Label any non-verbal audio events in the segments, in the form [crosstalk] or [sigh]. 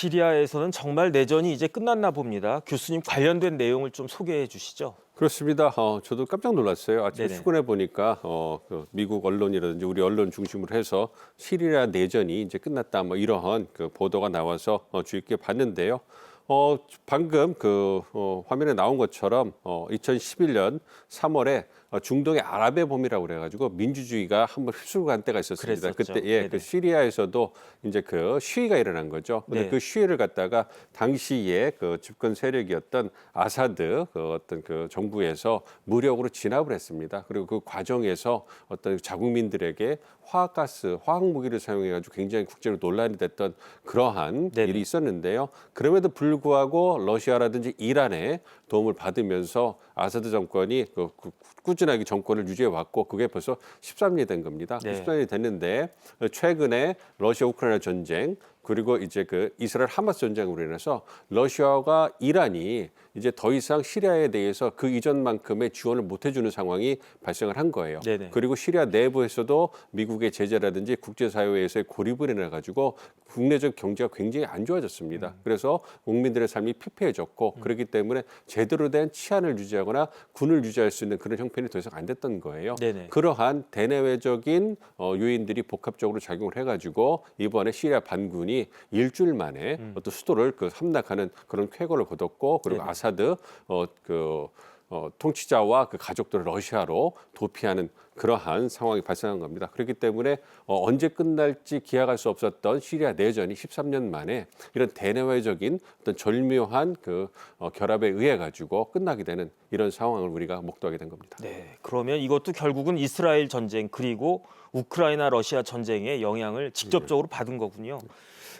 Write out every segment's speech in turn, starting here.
시리아에서는 정말 내전이 이제 끝났나 봅니다. 교수님 관련된 내용을 좀 소개해 주시죠. 그렇습니다. 어, 저도 깜짝 놀랐어요. 아침에 네네. 출근해 보니까 어, 그 미국 언론이라든지 우리 언론 중심으로 해서 시리아 내전이 이제 끝났다 뭐 이러한 그 보도가 나와서 어, 주의 깊게 봤는데요. 어, 방금 그 어, 화면에 나온 것처럼 어, 2011년 3월에 어, 중동의 아랍의 봄이라고 그래가지고 민주주의가 한번 휩쓸고 간 때가 있었습니다. 그랬었죠. 그때 예, 네네. 그 시리아에서도 이제 그 시위가 일어난 거죠. 근데 네. 그 시위를 갖다가 당시에 그 집권 세력이었던 아사드 그 어떤 그 정부에서 무력으로 진압을 했습니다. 그리고 그 과정에서 어떤 자국민들에게 화학가스, 화학 무기를 사용해가지고 굉장히 국제로 논란이 됐던 그러한 네네. 일이 있었는데요. 그럼에도 불구하고 러시아라든지 이란의 도움을 받으면서 아사드 정권이 그 꾸- 꾸준하게 정권을 유지해 왔고 그게 벌써 13년이 된 겁니다. 네. 13년이 됐는데 최근에 러시아 우크라이나 전쟁 그리고 이제 그 이스라엘 하마스 전쟁으로 인해서 러시아가 이란이 이제 더 이상 시리아에 대해서 그 이전만큼의 지원을 못 해주는 상황이 발생을 한 거예요. 네네. 그리고 시리아 내부에서도 미국의 제재라든지 국제사회에서의 고립을 인해 가지고 국내적 경제가 굉장히 안 좋아졌습니다. 음. 그래서 국민들의 삶이 피폐해졌고 그렇기 때문에 제대로 된 치안을 유지하거나 군을 유지할 수 있는 그런 형편이 더 이상 안 됐던 거예요. 네네. 그러한 대내외적인 어, 요인들이 복합적으로 작용을 해가지고 이번에 시리아 반군이 일주일 만에 어떤 수도를 그 함락하는 그런 쾌거를 거뒀고 그리고 음. 네네. 아사드 어그 어, 통치자와 그 가족들을 러시아로 도피하는 그러한 상황이 발생한 겁니다. 그렇기 때문에 어, 언제 끝날지 기약할 수 없었던 시리아 내전이 13년 만에 이런 대내외적인 어떤 절묘한 그 어, 결합에 의해 가지고 끝나게 되는 이런 상황을 우리가 목도하게 된 겁니다. 네, 그러면 이것도 결국은 이스라엘 전쟁 그리고 우크라이나 러시아 전쟁의 영향을 직접적으로 받은 거군요.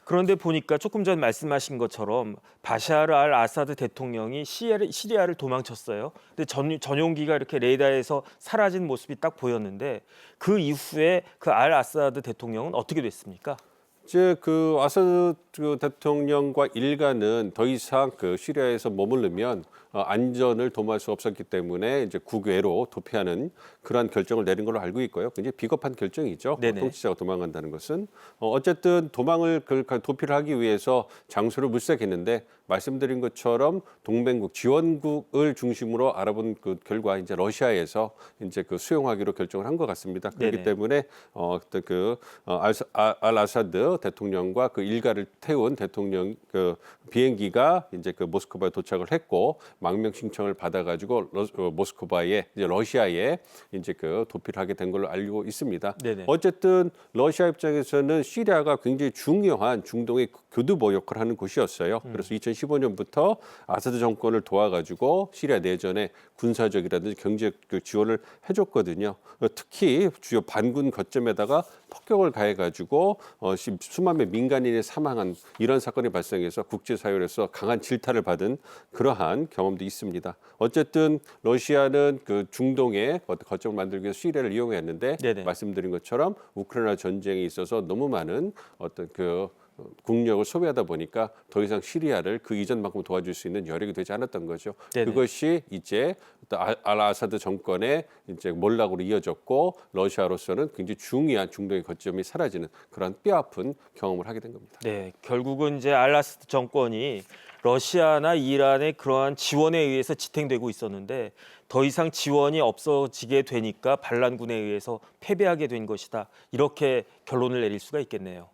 그런데 보니까 조금 전 말씀하신 것처럼 바샤르 알 아사드 대통령이 시리아를, 도망쳤어요. 근데 전, 전용기가 이렇게 레이더에서 사라진 모습이 딱 보였는데 그 이후에 그 알 아사드 대통령은 어떻게 됐습니까? 이제 그 아사드 그 대통령과 일가는 더 이상 그 시리아에서 머무르면 어, 안전을 도모할 수 없었기 때문에 이제 국외로 도피하는 그러한 결정을 내린 걸로 알고 있고요. 굉장히 비겁한 결정이죠. 네네. 통치자가 도망간다는 것은 어, 어쨌든 도망을 그 도피를 하기 위해서 장소를 물색했는데 말씀드린 것처럼 동맹국 지원국을 중심으로 알아본 그 결과 이제 러시아에서 이제 그 수용하기로 결정을 한 것 같습니다. 그렇기 네네. 때문에 어, 어떤 그 어, 알 아사드 대통령과 그 일가를 태운 대통령 그 비행기가 이제 그 모스크바에 도착을 했고 망명 신청을 받아가지고 러, 어, 모스크바에 이제 러시아에 이제 그 도피를 하게 된 걸로 알고 있습니다. 네네. 어쨌든 러시아 입장에서는 시리아가 굉장히 중요한 중동의 교두보 역할을 하는 곳이었어요. 그래서 2015년부터 아사드 정권을 도와가지고 시리아 내전에 군사적이라든지 경제적 그 지원을 해줬거든요. 어, 특히 주요 반군 거점에다가 폭격을 가해가지고 어, 시- 수만 명 민간인이 사망한 이런 사건이 발생해서 국제사회에서 강한 질타를 받은 그러한 경험 도 있습니다. 어쨌든 러시아는 그 중동에 어떤 거점을 만들기 위해서 시리아를 이용했는데 네네. 말씀드린 것처럼 우크라이나 전쟁에 있어서 너무 많은 어떤 그 어, 국력을 소비하다 보니까 더 이상 시리아를 그 이전만큼 도와줄 수 있는 여력이 되지 않았던 거죠. 네네. 그것이 이제 어떤 알- 알 아사드 정권의 이제 몰락으로 이어졌고 러시아로서는 굉장히 중요한 중동의 거점이 사라지는 그런 뼈아픈 경험을 하게 된 겁니다. 네, 결국은 이제 알라스드 정권이 러시아나 이란의 그러한 지원에 의해서 지탱되고 있었는데 더 이상 지원이 없어지게 되니까 반란군에 의해서 패배하게 된 것이다. 이렇게 결론을 내릴 수가 있겠네요.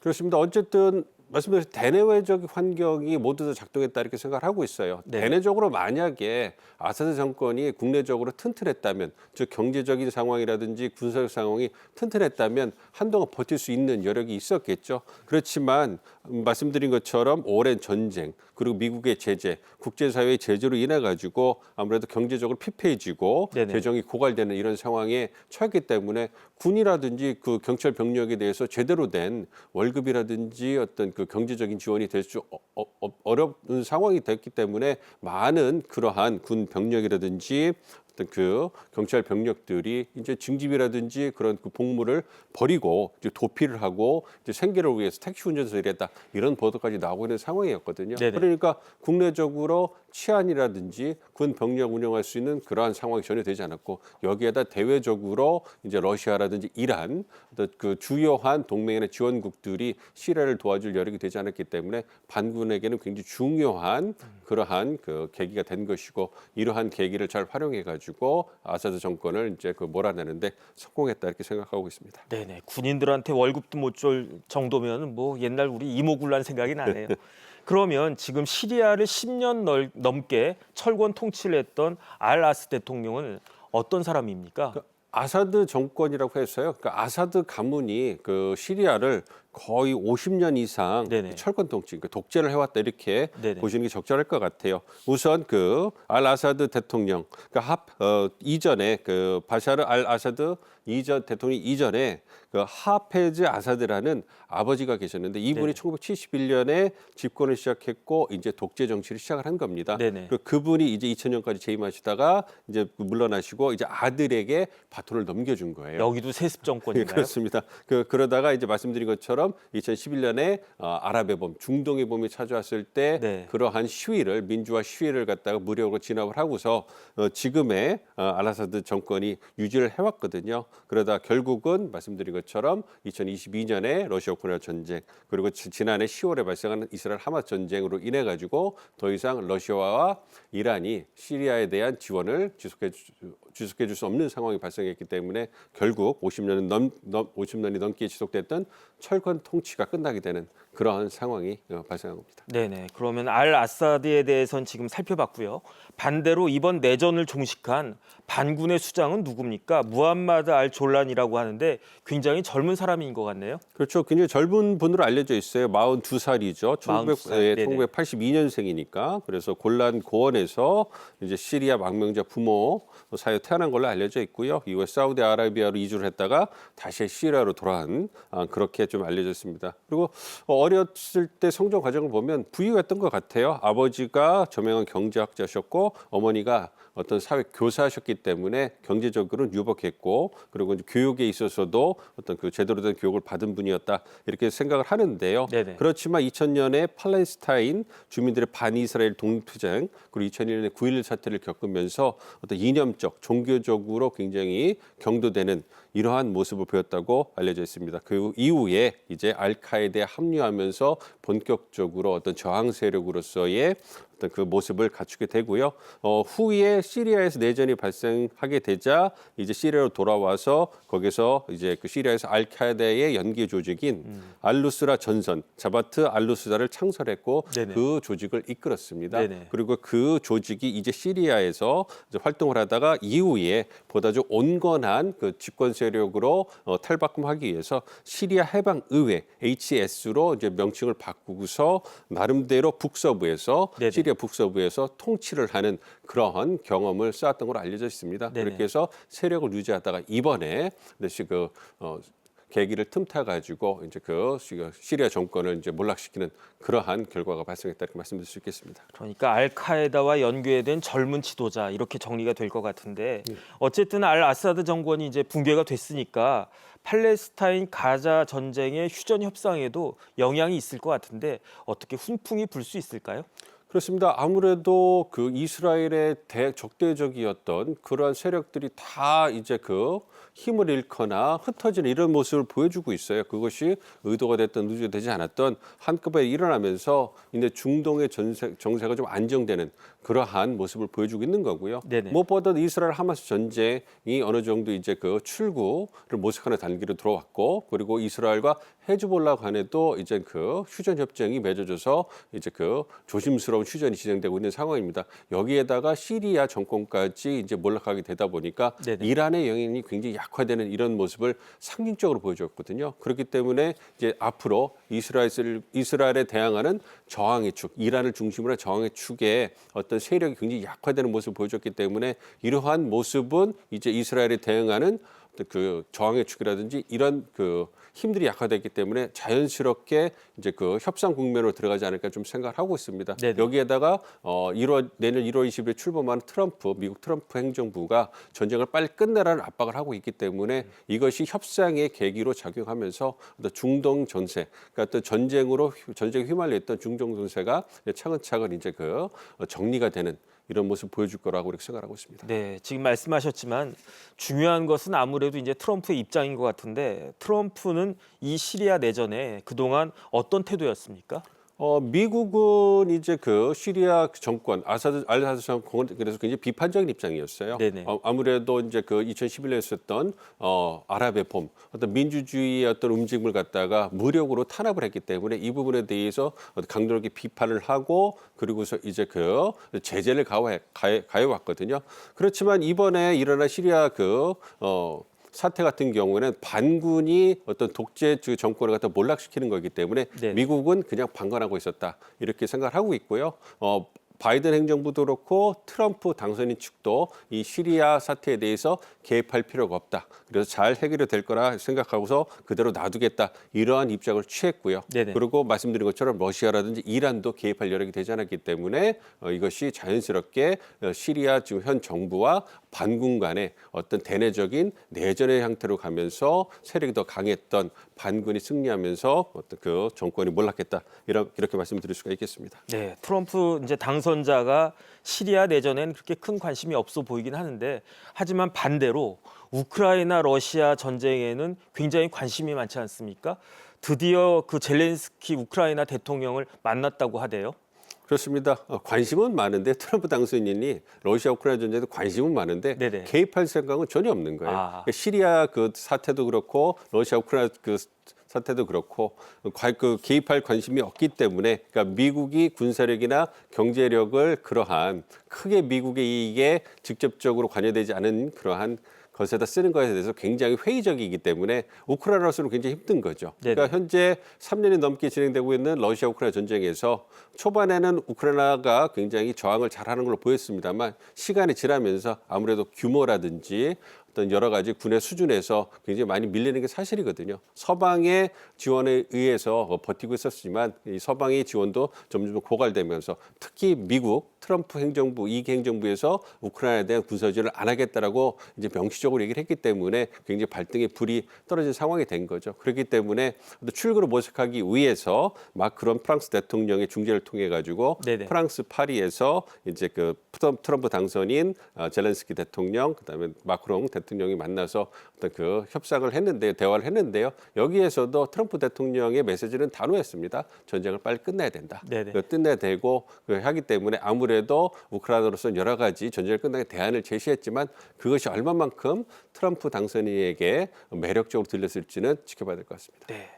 그렇습니다. 어쨌든 말씀드린 대내외적 환경이 모두 다 작동했다 이렇게 생각을 하고 있어요. 네. 대내적으로 만약에 아사드 정권이 국내적으로 튼튼했다면, 즉 경제적인 상황이라든지 군사적 상황이 튼튼했다면 한동안 버틸 수 있는 여력이 있었겠죠. 그렇지만 음, 말씀드린 것처럼 오랜 전쟁 그리고 미국의 제재, 국제사회의 제재로 인해 가지고 아무래도 경제적으로 피폐해지고 네네. 재정이 고갈되는 이런 상황에 처했기 때문에 군이라든지 그 경찰 병력에 대해서 제대로 된 월급이라든지 어떤 그 경제적인 지원이 될 수 어, 어려운 상황이 됐기 때문에 많은 그러한 군 병력이라든지 어떤 그 경찰 병력들이 이제 징집이라든지 그런 그 복무를 버리고 이제 도피를 하고 이제 생계를 위해서 택시 운전사를 했다 이런 보도까지 나오고 있는 상황이었거든요. 네네. 그러니까 국내적으로 치안이라든지 군 병력 운영할 수 있는 그러한 상황이 전혀 되지 않았고 여기에다 대외적으로 이제 러시아라든지 이란 그 주요한 동맹이나 지원국들이 시리아를 도와줄 여력이 되지 않았기 때문에 반군에게는 굉장히 중요한 그러한 그 계기가 된 것이고 이러한 계기를 잘 활용해 가지고 아사드 정권을 이제 그 몰아내는데 성공했다 이렇게 생각하고 있습니다. 네네 군인들한테 월급도 못 줄 정도면 뭐 옛날 우리 이모군란 생각이 나네요. [laughs] 그러면 지금 시리아를 10년 널- 넘게 철권 통치를 했던 알 아스 대통령은 어떤 사람입니까? 아사드 정권이라고 해서요. 그러니까 아사드 가문이 그 시리아를 거의 50년 이상 네네. 철권 통치, 그 독재를 해왔다 이렇게 네네. 보시는 게 적절할 것 같아요. 우선 그 알 아사드 대통령, 그러니까 합 어, 이전에 그 바샤르 알 아사드 이전 대통령 이전에 그 하페즈 아사드라는 아버지가 계셨는데 이분이 네. 1971년에 집권을 시작했고 이제 독재 정치를 시작을 한 겁니다. 네네. 그 그분이 이제 2000년까지 재임하시다가 이제 물러나시고 이제 아들에게 바톤을 넘겨준 거예요. 여기도 세습 예, 정권인가요? [laughs] 그렇습니다. 그 그러다가 이제 말씀드린 것처럼 2011년에 어, 아랍의 봄, 중동의 봄이 찾아왔을 때 네. 그러한 시위를 민주화 시위를 갖다가 무력으로 진압을 하고서 어, 지금의 어, 알아사드 정권이 유지를 해왔거든요. 그러다 결국은 말씀드린 것처럼 2022년에 러시아 우크라이나 전쟁 그리고 지- 지난해 10월에 발생한 이스라엘 하마스 전쟁으로 인해 가지고 더 이상 러시아와 이란이 시리아에 대한 지원을 지속해 주, 지속해 줄 수 없는 상황이 발생했기 때문에 결국 50년은 넘, 넘 50년이 넘게 지속됐던 철권 통치가 끝나게 되는 그러한 상황이 어, 발생한 겁니다. 네네. 그러면 알 아사드에 대해서는 지금 살펴봤고요. 반대로 이번 내전을 종식한 반군의 수장은 누굽니까? 무함마드 알 졸란이라고 하는데 굉장히 젊은 사람인 것 같네요. 그렇죠. 굉장히 젊은 분으로 알려져 있어요. 42살이죠. 42 살. 네네. 1982년생이니까. 그래서 골란 고원에서 이제 시리아 망명자 부모 사이에 태어난 걸로 알려져 있고요. 이후에 사우디아라비아로 이주를 했다가 다시 시리아로 돌아온 아, 그렇게 좀 알려져 있습니다. 그리고 어렸을 때 성장 과정을 보면 부유했던 것 같아요. 아버지가 저명한 경제학자셨고 어머니가 어떤 사회 교사하셨기 때문에 경제적으로는 유복했고 그리고 교육에 있어서도 어떤 그 제대로 된 교육을 받은 분이었다 이렇게 생각을 하는데요. 네네. 그렇지만 2000년에 팔레스타인 주민들의 반이스라엘 독립투쟁 그리고 2001년에 9.11 사태를 겪으면서 어떤 이념적 종교적으로 굉장히 경도되는 이러한 모습을 보였다고 알려져 있습니다. 그 이후에 이제 알카에드에 합류하면서 본격적으로 어떤 저항 세력으로서의 어떤 그 모습을 갖추게 되고요. 어, 후에 시리아에서 내전이 발생하게 되자 이제 시리아로 돌아와서 거기서 이제 그 시리아에서 알카에드의 연계 조직인 알루스라 전선 자바트 알루스라를 창설했고 네네. 그 조직을 이끌었습니다. 네네. 그리고 그 조직이 이제 시리아에서 이제 활동을 하다가 이후에 보다 좀 온건한 그 집권 세력 으로 어, 탈바꿈하기 위해서 시리아 해방 의회 HS로 이제 명칭을 바꾸고서 나름대로 북서부에서 네네. 시리아 북서부에서 통치를 하는 그러한 경험을 쌓았던 걸로 알려져 있습니다. 네네. 그렇게 해서 세력을 유지하다가 이번에 다시 그 어, 계기를 틈타 가지고 이제 그 시- 시리아 정권을 이제 몰락시키는 그러한 결과가 발생했다 이렇게 말씀드릴 수 있겠습니다. 그러니까 알카에다와 연계된 젊은 지도자 이렇게 정리가 될 것 같은데 네. 어쨌든 알 아사드 정권이 이제 붕괴가 됐으니까 팔레스타인 가자 전쟁의 휴전 협상에도 영향이 있을 것 같은데 어떻게 훈풍이 불 수 있을까요? 그렇습니다. 아무래도 그 이스라엘의 대적대적이었던 그러한 세력들이 다 이제 그 힘을 잃거나 흩어지는 이런 모습을 보여주고 있어요. 그것이 의도가 됐던 의도가 되지 않았던 한꺼번에 일어나면서 이제 중동의 전세, 정세가 좀 안정되는 그러한 모습을 보여주고 있는 거고요. 네네. 무엇보다 이스라엘 하마스 전쟁이 어느 정도 이제 그 출구를 모색하는 단계로 들어왔고 그리고 이스라엘과 헤즈볼라 간에도 이제 그 휴전 협정이 맺어져서 이제 그 조심스러운 휴전이 진행되고 있는 상황입니다. 여기에다가 시리아 정권까지 이제 몰락하게 되다 보니까 네네. 이란의 영향이 굉장히 약화되는 이런 모습을 상징적으로 보여줬거든요. 그렇기 때문에 이제 앞으로 이스라엘 이스라엘에 대항하는 저항의 축, 이란을 중심으로 한 저항의 축에 어떤 세력이 굉장히 약화되는 모습을 보여줬기 때문에 이러한 모습은 이제 이스라엘에 대응하는 그 저항의 축이라든지 이런 그 힘들이 약화됐기 때문에 자연스럽게 이제 그 협상 국면으로 들어가지 않을까 좀 생각을 하고 있습니다. 네네. 여기에다가 어 1월 내년 1월 20일에 출범하는 트럼프 미국 트럼프 행정부가 전쟁을 빨리 끝내라는 압박을 하고 있기 때문에 이것이 협상의 계기로 작용하면서 어떤 중동 전세, 그러니까 어떤 전쟁으로 휘- 전쟁에 휘말려 있던 중동 전세가 차근차근 이제 그 어, 정리가 되는 이런 모습 보여줄 거라고 이렇게 생각하고 있습니다. 네, 지금 말씀하셨지만 중요한 것은 아무래도 이제 트럼프의 입장인 것 같은데 트럼프는 이 시리아 내전에 그동안 어떤 태도였습니까? 어, 미국은 이제 그 시리아 정권 아사드 알사드 정권 그래서 굉장히 비판적인 입장이었어요. 네네. 어, 아무래도 이제 그 2011년에 있었던 어, 아랍의 봄 어떤 민주주의의 어떤 움직임을 갖다가 무력으로 탄압을 했기 때문에 이 부분에 대해서 강도롭게 비판을 하고 그리고서 이제 그 제재를 가해 가해, 가해 왔거든요. 그렇지만 이번에 일어난 시리아 그 어, 사태 같은 경우에는 반군이 어떤 독재 주 정권을 갖다 몰락시키는 거기 때문에 네. 미국은 그냥 방관하고 있었다 이렇게 생각을 하고 있고요. 어, 바이든 행정부도 그렇고 트럼프 당선인 측도 이 시리아 사태에 대해서 개입할 필요가 없다. 그래서 잘 해결이 될 거라 생각하고서 그대로 놔두겠다 이러한 입장을 취했고요. 네네. 그리고 말씀드린 것처럼 러시아라든지 이란도 개입할 여력이 되지 않았기 때문에 어, 이것이 자연스럽게 어, 시리아 지금 현 정부와 반군 간의 어떤 대내적인 내전의 형태로 가면서 세력이 더 강했던 반군이 승리하면서 어떤 그 정권이 몰락했다 이런 이렇게 말씀드릴 수가 있겠습니다. 네, 트럼프 이제 당선 자가 시리아 내전엔 그렇게 큰 관심이 없어 보이긴 하는데 하지만 반대로 우크라이나 러시아 전쟁에는 굉장히 관심이 많지 않습니까? 드디어 그 젤렌스키 우크라이나 대통령을 만났다고 하대요. 그렇습니다. 어, 관심은 많은데 트럼프 당선인이 러시아 우크라이나 전쟁에도 관심은 많은데 네네. 개입할 생각은 전혀 없는 거예요. 아. 그러니까 시리아 그 사태도 그렇고 러시아 우크라이나 그 사태도 그렇고 과- 그 개입할 관심이 없기 때문에 그러니까 미국이 군사력이나 경제력을 그러한 크게 미국의 이익에 직접적으로 관여되지 않은 그러한 것에다 쓰는 것에 대해서 굉장히 회의적이기 때문에 우크라이나로서는 굉장히 힘든 거죠. 네네. 그러니까 현재 3년이 넘게 진행되고 있는 러시아 우크라이나 전쟁에서 초반에는 우크라이나가 굉장히 저항을 잘하는 걸로 보였습니다만 시간이 지나면서 아무래도 규모라든지 어떤 여러 가지 군의 수준에서 굉장히 많이 밀리는 게 사실이거든요. 서방의 지원에 의해서 어, 버티고 있었지만 이 서방의 지원도 점점 고갈되면서 특히 미국 트럼프 행정부 이기 행정부에서 우크라이나에 대한 군사 지원을 안 하겠다라고 이제 명시적으로 얘기를 했기 때문에 굉장히 발등에 불이 떨어진 상황이 된 거죠. 그렇기 때문에 출구를 모색하기 위해서 마크론 프랑스 대통령의 중재를 통해 가지고 네네. 프랑스 파리에서 이제 그 트럼- 트럼프 당선인 어, 젤렌스키 대통령 그다음에 마크롱 대통령이 만나서 어떤 그 협상을 했는데 대화를 했는데요. 여기에서도 트럼프 대통령의 메시지는 단호했습니다. 전쟁을 빨리 끝내야 된다. 네네. 그 끝내야 되고 그 하기 때문에 아무래도 우크라이나로서는 여러 가지 전쟁을 끝내게 대안을 제시했지만 그것이 얼마만큼 트럼프 당선인에게 매력적으로 들렸을지는 지켜봐야 될 것 같습니다. 네.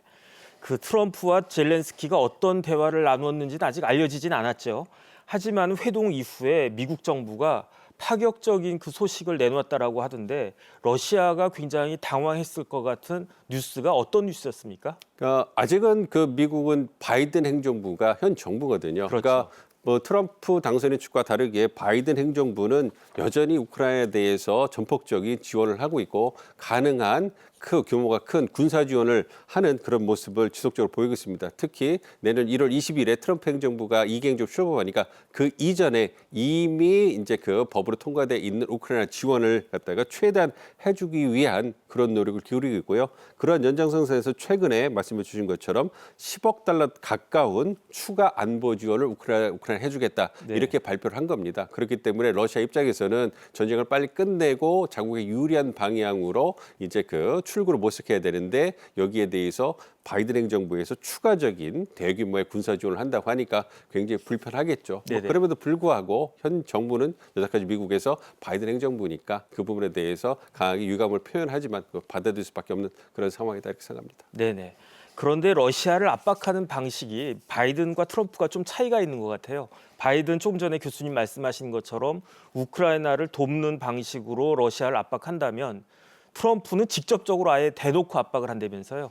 그 트럼프와 젤렌스키가 어떤 대화를 나누었는지는 아직 알려지진 않았죠. 하지만 회동 이후에 미국 정부가 파격적인 그 소식을 내놓았다라고 하던데 러시아가 굉장히 당황했을 것 같은 뉴스가 어떤 뉴스였습니까? 그러니까 아직은 그 미국은 바이든 행정부가 현 정부거든요. 그렇죠. 러니까 뭐 트럼프 당선인 측과 다르게 바이든 행정부는 여전히 우크라이나에 대해서 전폭적인 지원을 하고 있고 가능한 그 규모가 큰 군사 지원을 하는 그런 모습을 지속적으로 보이고 있습니다. 특히 내년 1월 20일에 트럼프 행정부가 행정부 출범하니까 그 이전에 이미 이제 그 법으로 통과돼 있는 우크라이나 지원을 갖다가 최대한 해주기 위한 그런 노력을 기울이고 있고요. 그러한 연장선상에서 최근에 말씀해 주신 것처럼 10억 달러 가까운 추가 안보 지원을 우크라이나, 우크라이나 해주겠다 네. 이렇게 발표를 한 겁니다. 그렇기 때문에 러시아 입장에서는 전쟁을 빨리 끝내고 자국에 유리한 방향으로 이제 그 출구를 모색해야 되는데 여기에 대해서 바이든 행정부에서 추가적인 대규모의 군사 지원을 한다고 하니까 굉장히 불편하겠죠. 뭐. 그럼에도 불구하고 현 정부는 여태까지 미국에서 바이든 행정부니까 그 부분에 대해서 강하게 유감을 표현하지만 받아들일 수밖에 없는 그런 상황이다 이렇게 생각합니다. 네네. 그런데 러시아를 압박하는 방식이 바이든과 트럼프가 좀 차이가 있는 것 같아요. 바이든 조금 전에 교수님 말씀하신 것처럼 우크라이나를 돕는 방식으로 러시아를 압박한다면 트럼프는 직접적으로 아예 대놓고 압박을 한다면서요.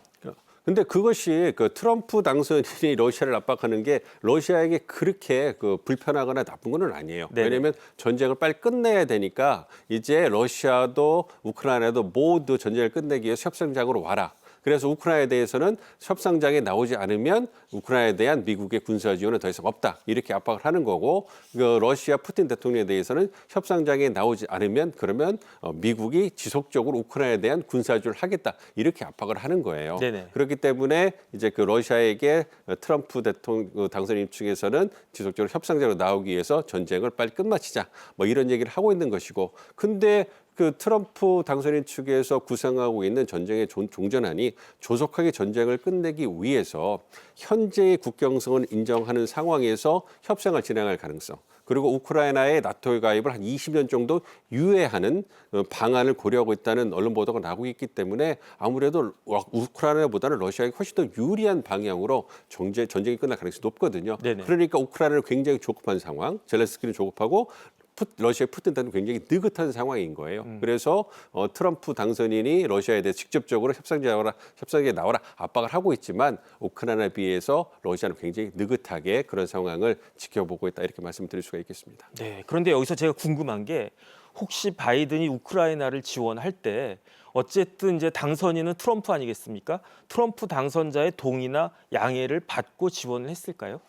근데 그것이 그 트럼프 당선인이 러시아를 압박하는 게 러시아에게 그렇게 그 불편하거나 나쁜 건 아니에요. 네네. 왜냐하면 전쟁을 빨리 끝내야 되니까 이제 러시아도 우크라이나도 모두 전쟁을 끝내기 위해 협상장으로 와라. 그래서 우크라이나에 대해서는 협상장에 나오지 않으면 우크라이나에 대한 미국의 군사 지원은 더 이상 없다. 이렇게 압박을 하는 거고 그 러시아 푸틴 대통령에 대해서는 협상장에 나오지 않으면 그러면 어, 미국이 지속적으로 우크라이나에 대한 군사 지원을 하겠다. 이렇게 압박을 하는 거예요. 네네. 그렇기 때문에 이제 그 러시아에게 트럼프 대통령 그 당선인 측에서는 지속적으로 협상자로 나오기 위해서 전쟁을 빨리 끝마치자 뭐 이런 얘기를 하고 있는 것이고 근데 그 트럼프 당선인 측에서 구상하고 있는 전쟁의 종- 종전안이 조속하게 전쟁을 끝내기 위해서 현재의 국경성을 인정하는 상황에서 협상을 진행할 가능성 그리고 우크라이나의 나토에 가입을 한 20년 정도 유예하는 어, 방안을 고려하고 있다는 언론 보도가 나오고 있기 때문에 아무래도 와- 우크라이나보다는 러시아에게 훨씬 더 유리한 방향으로 정제, 전쟁이 끝날 가능성이 높거든요. 네네. 그러니까 우크라이나는 굉장히 조급한 상황, 젤렌스키는 조급하고 푸- 러시아 푸틴 대통령 굉장히 느긋한 상황인 거예요. 그래서 어, 트럼프 당선인이 러시아에 대해 직접적으로 협상자에 나와라, 협상에 나와라 압박을 하고 있지만 우크라이나에 비해서 러시아는 굉장히 느긋하게 그런 상황을 지켜보고 있다 이렇게 말씀드릴 수가 있겠습니다. 네. 그런데 여기서 제가 궁금한 게 혹시 바이든이 우크라이나를 지원할 때 어쨌든 이제 당선인은 트럼프 아니겠습니까? 트럼프 당선자의 동의나 양해를 받고 지원을 했을까요?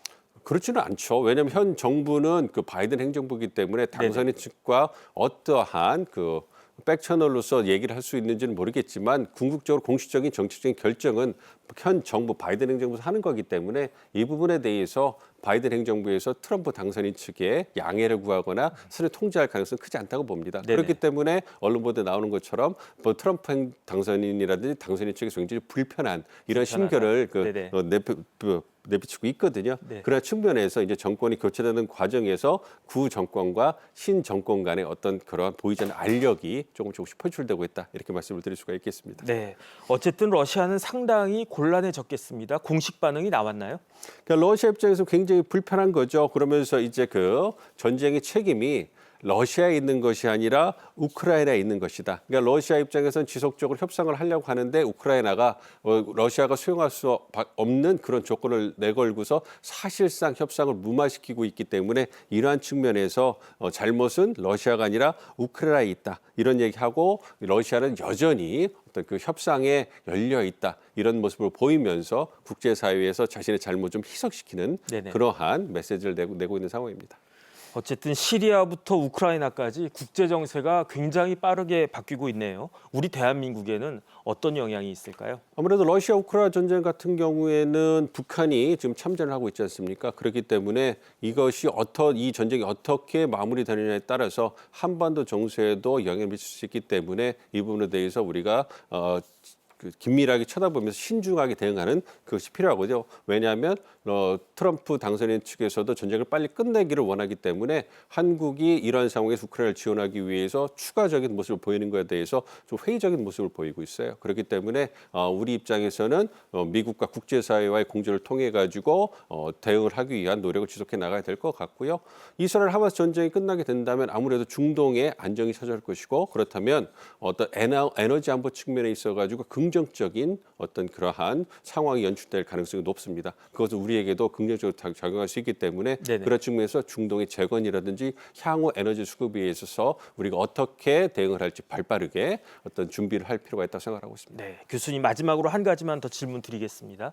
그렇지는 않죠. 왜냐하면 현 정부는 그 바이든 행정부이기 때문에 당선인 측과 어떠한 그 백채널로서 얘기를 할 수 있는지는 모르겠지만 궁극적으로 공식적인 정치적인 결정은 현 정부 바이든 행정부에서 하는 거기 때문에 이 부분에 대해서 바이든 행정부에서 트럼프 당선인 측에 양해를 구하거나 스스로 통제할 가능성은 크지 않다고 봅니다. 네네. 그렇기 때문에 언론 보도에 나오는 것처럼 뭐 트럼프 행- 당선인이라든지 당선인 측에서 굉장히 불편한 이런. 심결을 그. 어, 내비, 그, 내비치고 있거든요. 네. 그런 측면에서 이제 정권이 교체되는 과정에서 구 정권과 신 정권 간의 어떤 그런 보이지 않는 알력이 조금 조금씩 표출되고 있다 이렇게 말씀을 드릴 수가 있겠습니다. 네. 어쨌든 러시아는 상당히 곤란해졌겠습니다. 공식 반응이 나왔나요? 그러니까 러시아 입장에서 굉장히 불편한 거죠. 그러면서 이제 그 전쟁의 책임이 러시아에 있는 것이 아니라 우크라이나에 있는 것이다. 그러니까 러시아 입장에서는 지속적으로 협상을 하려고 하는데 우크라이나가 어, 러시아가 수용할 수 없는 그런 조건을 내걸고서 사실상 협상을 무마시키고 있기 때문에 이러한 측면에서 어, 잘못은 러시아가 아니라 우크라이나에 있다. 이런 얘기하고 러시아는 여전히 어떤 그 협상에 열려 있다. 이런 모습을 보이면서 국제사회에서 자신의 잘못 좀 희석시키는 네네. 그러한 메시지를 내고, 내고 있는 상황입니다. 어쨌든 시리아부터 우크라이나까지 국제 정세가 굉장히 빠르게 바뀌고 있네요. 우리 대한민국에는 어떤 영향이 있을까요? 아무래도 러시아 우크라이나 전쟁 같은 경우에는 북한이 지금 참전을 하고 있지 않습니까? 그렇기 때문에 이것이 어떠 이 전쟁이 어떻게 마무리되느냐에 따라서 한반도 정세에도 영향을 미칠 수 있기 때문에 이 부분에 대해서 우리가 어, 그 긴밀하게 쳐다보면서 신중하게 대응하는 그것이 필요하거든요. 왜냐하면 어, 트럼프 당선인 측에서도 전쟁을 빨리 끝내기를 원하기 때문에 한국이 이러한 상황에서 우크라이나를 지원하기 위해서 추가적인 모습을 보이는 것에 대해서 좀 회의적인 모습을 보이고 있어요. 그렇기 때문에 어, 우리 입장에서는 어, 미국과 국제사회와의 공조를 통해 가지고 어, 대응을 하기 위한 노력을 지속해 나가야 될 것 같고요. 이스라엘 하마스 전쟁이 끝나게 된다면 아무래도 중동에 안정이 찾아올 것이고 그렇다면 어떤 에너, 에너지 안보 측면에 있어 가지고 긍 정적인 어떤 그러한 상황이 연출될 가능성이 높습니다. 그것은 우리에게도 긍정적으로 작- 작용할 수 있기 때문에 네네. 그런 측면에서 중동의 재건이라든지 향후 에너지 수급에 있어서 우리가 어떻게 대응을 할지 발빠르게 어떤 준비를 할 필요가 있다고 생각하고 있습니다. 네, 교수님 마지막으로 한 가지만 더 질문 드리겠습니다.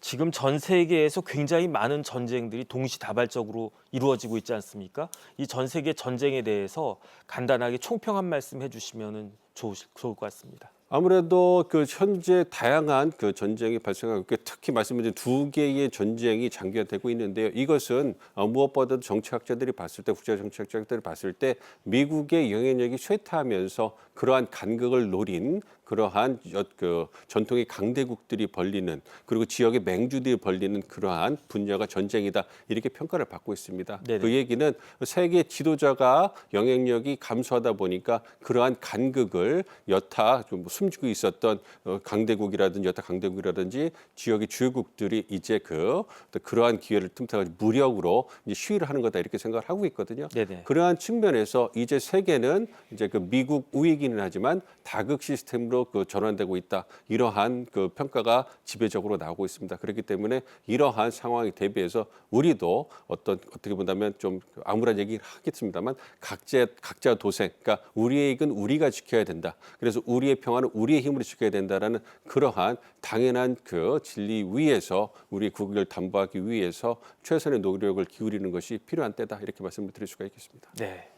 지금 전 세계에서 굉장히 많은 전쟁들이 동시다발적으로 이루어지고 있지 않습니까? 이 전 세계 전쟁에 대해서 간단하게 총평 한 말씀 해주시면 좋을 것 같습니다. 아무래도 그 현재 다양한 그 전쟁이 발생하고 있고 특히 말씀드린 두 개의 전쟁이 장기화되고 있는데요. 이것은 어, 무엇보다도 정치학자들이 봤을 때 국제 정치학자들이 봤을 때 미국의 영향력이 쇠퇴하면서 그러한 간극을 노린 그러한 여- 그 전통의 강대국들이 벌리는 그리고 지역의 맹주들이 벌리는 그러한 분야가 전쟁이다 이렇게 평가를 받고 있습니다. 네네. 그 얘기는 세계 지도자가 영향력이 감소하다 보니까 그러한 간극을 여타 좀 숨지고 있었던 어, 강대국이라든지 여타 강대국이라든지 지역의 주요국들이 이제 그 그러한 기회를 틈타 가지고 무력으로 이제 시위를 하는 거다 이렇게 생각을 하고 있거든요. 네네. 그러한 측면에서 이제 세계는 이제 그 미국 우위기는 하지만 다극 시스템으로 위기로 그 전환되고 있다. 이러한 그 평가가 지배적으로 나오고 있습니다. 그렇기 때문에 이러한 상황에 대비해서 우리도 어떤 어떻게 본다면 좀 암울한 얘기를 하겠습니다만 각자 각자 도생, 그러니까 우리의 이익은 우리가 지켜야 된다. 그래서 우리의 평화는 우리의 힘으로 지켜야 된다라는 그러한 당연한 그 진리 위에서 우리 국익을 담보하기 위해서 최선의 노력을 기울이는 것이 필요한 때다 이렇게 말씀을 드릴 수가 있겠습니다. 네.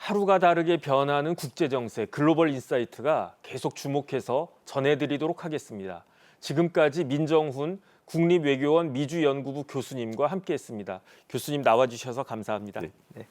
하루가 다르게 변하는 국제 정세 글로벌 인사이트가 계속 주목해서 전해드리도록 하겠습니다. 지금까지 민정훈 국립외교원 미주연구부 교수님과 함께했습니다. 교수님 나와주셔서 감사합니다. 네. 네.